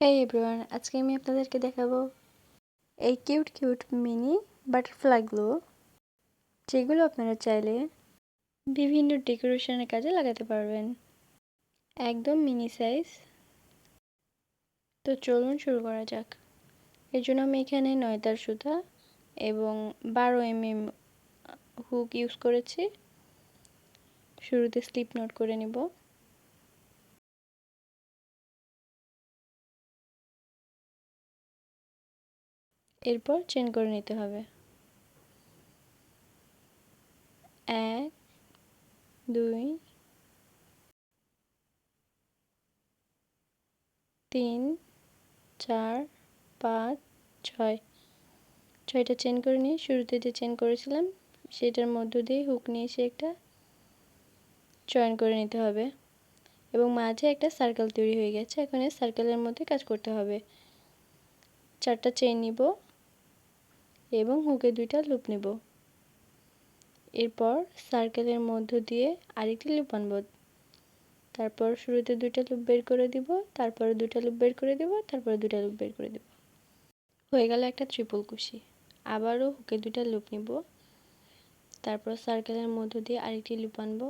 এই এভরিওয়ান আজকে আমি আপনাদেরকে দেখাবো এই কিউট কিউট মিনি বাটারফ্লাইগুলো যেগুলো আপনারা চাইলে বিভিন্ন ডেকোরেশনের কাজে লাগাতে পারবেন। একদম মিনি সাইজ তো চলুন শুরু করা যাক। এর জন্য আমি এখানে নয়তার সুতা এবং বারো এম এম হুক ইউজ করেছি। শুরুতে স্লিপ নোট করে নিব। এরপর চেন করে নিতে হবে। এক, দুই, তিন, চার, পাঁচ, ছয়। ছয়টা চেন করে নিয়ে শুরুতে যে চেন করেছিলাম, সেটার মধ্য দিয়ে হুক নিয়ে এসে একটা চয়ন করে নিতে হবে। এবং মাঝে একটা সার্কেল তৈরি হয়ে গেছে, এখন এই সার্কেলের মধ্যে কাজ করতে হবে। চারটা চেন নিব। এবং হুকে দুইটা লুপ নেব। এরপর সার্কেলের মধ্য দিয়ে আরেকটি লুপ আনব। তারপর শুরুতে দুইটা লুপ বের করে দিব, তারপরে দুইটা লুপ বের করে দিব, তারপরে দুইটা লুপ বের করে দিব। হয়ে গেল একটা ট্রিপল কুশি আবারও হুকে দুইটা লুপ নিব। তারপর সার্কেলের মধ্য দিয়ে আরেকটি লুপ আনব।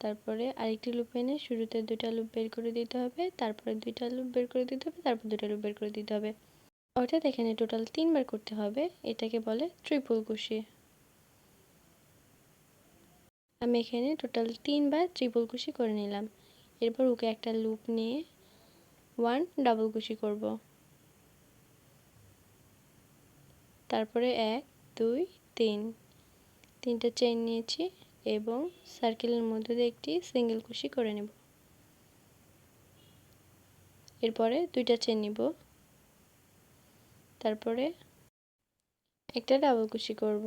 তারপরে আরেকটি লুপ এনে শুরুতে দুইটা লুপ বের করে দিতে হবে, তারপরে দুইটা লুপ বের করে দিতে হবে, তারপর দুইটা লুপ বের করে দিতে হবে। অর্থাৎ এখানে টোটাল তিনবার করতে হবে, এটাকে বলে ট্রিপল কুশি আমি এখানে টোটাল তিনবার ট্রিপল কুশি করে নিলাম। এরপর ওকে একটা লুপ নিয়ে ওয়ান ডাবল কুশি করব। তারপরে এক, দুই, তিন। তিনটা চেন নিয়েছি এবং সার্কেলের মধ্যে দিয়ে একটি সিঙ্গেল কুশি করে নেব। এরপরে দুইটা চেন নিব। তারপরে একটা ডাবল কুশি করব।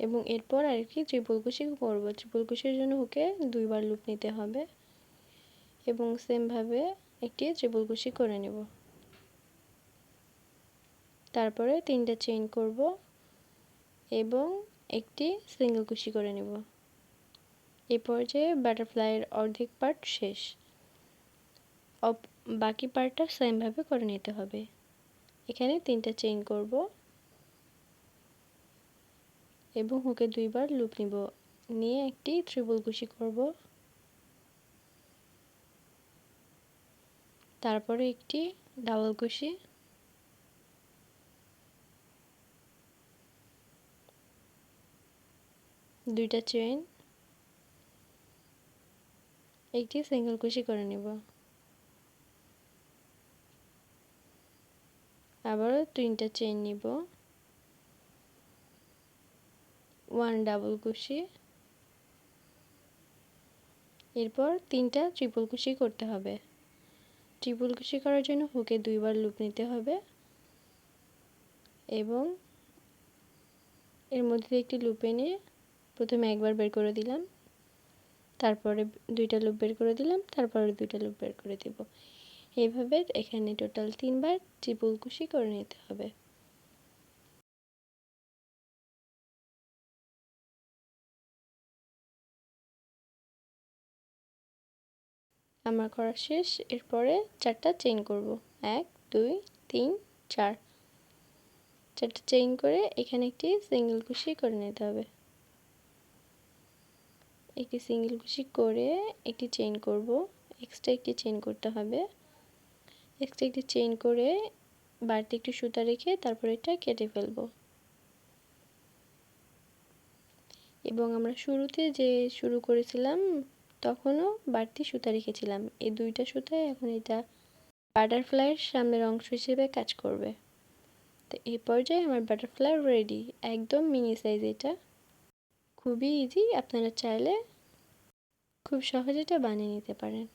এবং এরপর আরেকটি ত্রিপুল কুশি করব। ত্রিপুল কুশির জন্য হুকে দুইবার লুপ নিতে হবে এবং সেমভাবে একটি ত্রিপুল কুশি করে নেব। তারপরে তিনটা চেইন করব এবং একটি সিঙ্গেল কুশি করে নেব। এই পর্যায়ে বাটারফ্লাইয়ের অর্ধেক পার্ট শেষ। বাকি পার্টটা সেমভাবে করে নিতে হবে। এখানে তিনটা চেইন করব। এবং হুকে দুইবার লুপ নিব। নিয়ে একটি ত্রিপুল কুশি করব। তারপরে একটি ডাবল কুশি দুইটা চেইন একটি সিঙ্গেল কুশি করে নিব। আবারও তিনটা চেইন নিব। ওয়ান ডাবল কুশি। এরপর তিনটা ট্রিপল কুশি করতে হবে। ট্রিপল কুশি করার জন্য হুকে দুইবার লুপ নিতে হবে। এবং এর মধ্যে একটি লুপ এনে প্রথমে একবার বের করে দিলাম। তারপরে দুইটা লুপ বের করে দিলাম, তারপরে দুইটা লুপ বের করে দিব। এইভাবে এখানে টোটাল তিনবার ট্রিপল কুশি করে নিতে হবে। আমার করা শেষ, এরপরে চারটা চেইন করব। এক, দুই, তিন, চার। চারটা চেইন করে এখানে একটি সিঙ্গেল কুশি করে নিতে হবে। একটি সিঙ্গেল কুশি করে একটি চেইন করব। এক্সট্রা একটি চেইন করতে হবে। এক্সট্রা একটি চেইন করে বাড়তি একটু সুতা রেখে তারপর এটা কেটে ফেলব। এবং আমরা শুরুতে যে শুরু করেছিলাম, তখনও বাড়তি সুতা রেখেছিলাম। এই দুইটা সুতায় এখন এটা বাটারফ্লাইয়ের সামনের অংশ হিসেবে কাজ করবে। তো এই পর্যায়ে আমার বাটারফ্লাই রেডি একদম মিনি সাইজ এটা। খুবই ইজি আপনারা চাইলে খুব সহজে এটা বানিয়ে নিতে পারেন।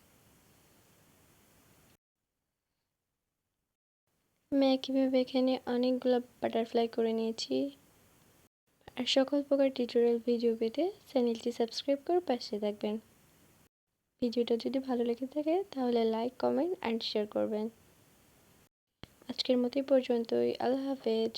আমি একইভাবে এখানে অনেকগুলো বাটারফ্লাই করে নিয়েছি। আর সকল প্রকার টিউটোরিয়াল ভিডিও পেতে চ্যানেলটি সাবস্ক্রাইব করে পাশে থাকবেন। ভিডিওটা যদি ভালো লেগে থাকে, তাহলে লাইক কমেন্ট অ্যান্ড শেয়ার করবেন। আজকের মতোই পর্যন্তই। আল্লাহ হাফেজ।